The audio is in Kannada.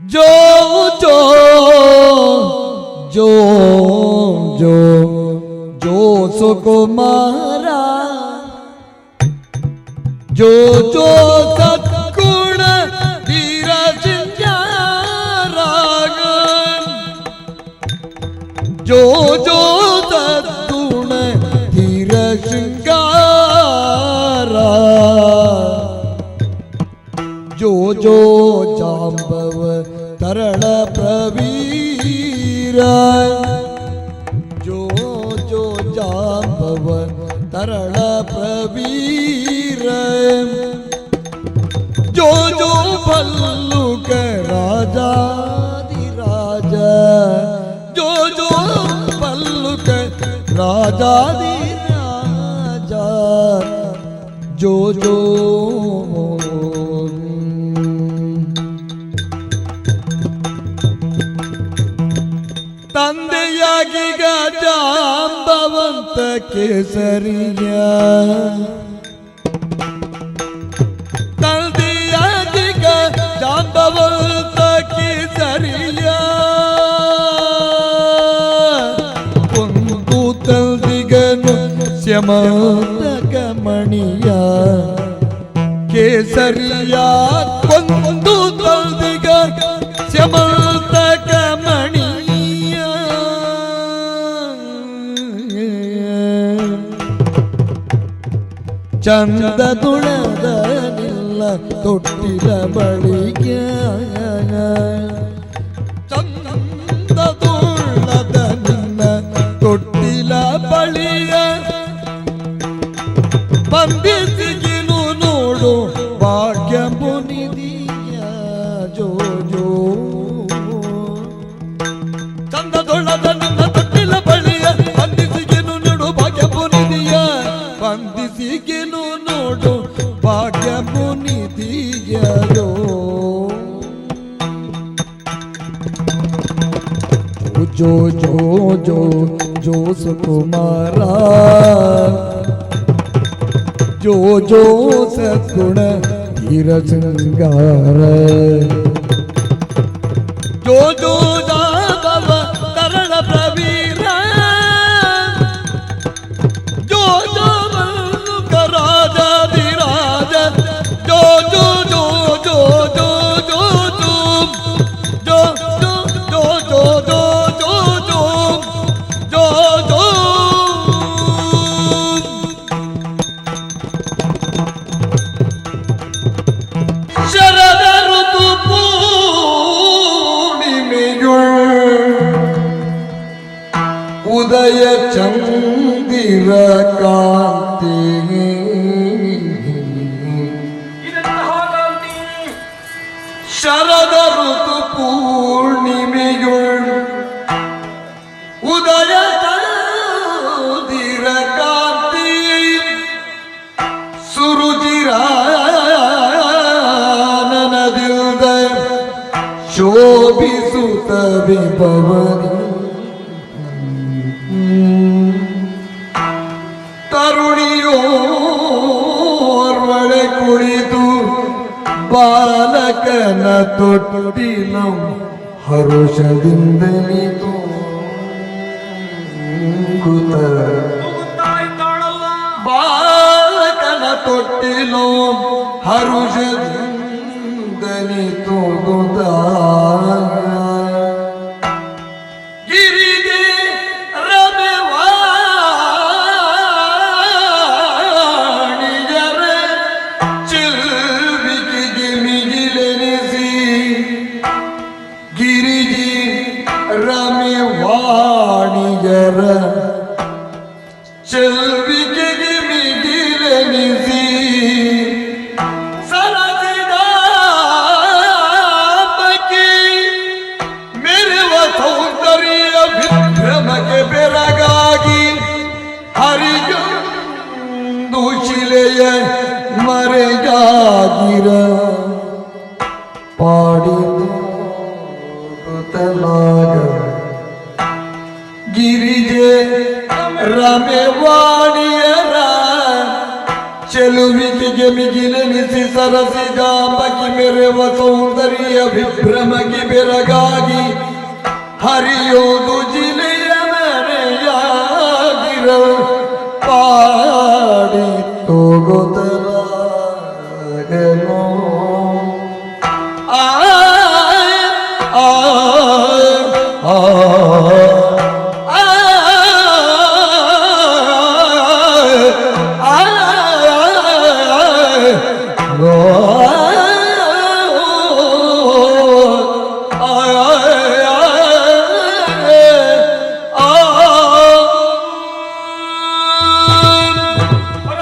जो जो जो जो जो सुकुमारा जो जो सत्गुण धीरज रागन जो जो सत्गुण धीरज जो जो प्रवीरा। जो जो जापवन तरण प्रवीर। जो जो भल्लुक राजा राजा जो जो भल्लुक राजा दी राजा जो जो ತಂದೆಯಾಗಿ ಗಜಾಂಬವಂತ ಕೇಸರಿಯ. ತಂದೆಯಾಗಿ ಗಜಾಂಬವಂತ ಕೇಸರಿಯ. ಒಂದು ತಂದಿಗನು ಶ್ಯಮಂತಕ ಮಣಿಯ ಕೇಸರಿಯ ಒಂದು ತಂದಿಗ ಶ್ಯಮ ചന്ത തുളതനില്ല തൊട്ടില ಸಿಗಿನು ನೋಡು ಭಾಗ್ಯ जो जो जो जोश तुम्हारा जो जो सगुण जो जो, जा बाबा करण प्रवीण ಚಂದಿರ ಕಾಂತಿ. ಶರದ ಋತು ಪೂರ್ಣಿಮೆಯುಳ್ ಉದಯ ಚಂದಿರ ಕಾಂತಿ. ಸುರುಜಿರ ಸುರುಚಿರಾನನದಿಲ್ದ ಶೋಭಿಸುತ್ತ ವಿಭವನಿ. ಬಾಲಕನ ತೊಟ್ಟಿಲ ಹರುಷದಿಂದ ನೀತು ಬಾಲಕನ ತೊಟ್ಟಿಲೋ ಹರುಷದಿಂದ ನೀತು ಗುದಾ गिरिजे ರಮೆ ವಾಣಿಯರ ಚೆಲುವಿಗೆ ಮಿಗಿಲೆನಿಸಿ ಸರಸಿದಾಂಬಕಿ ಮೆರೆವ ಸೌಂದರ್ಯ ವಿಭ್ರಮಗಿ ಬೆರಗಾಗಿ ಹರಿಯೋದು ಜಿಲೆಯ ಮನೆಯಾಗಿರಲು.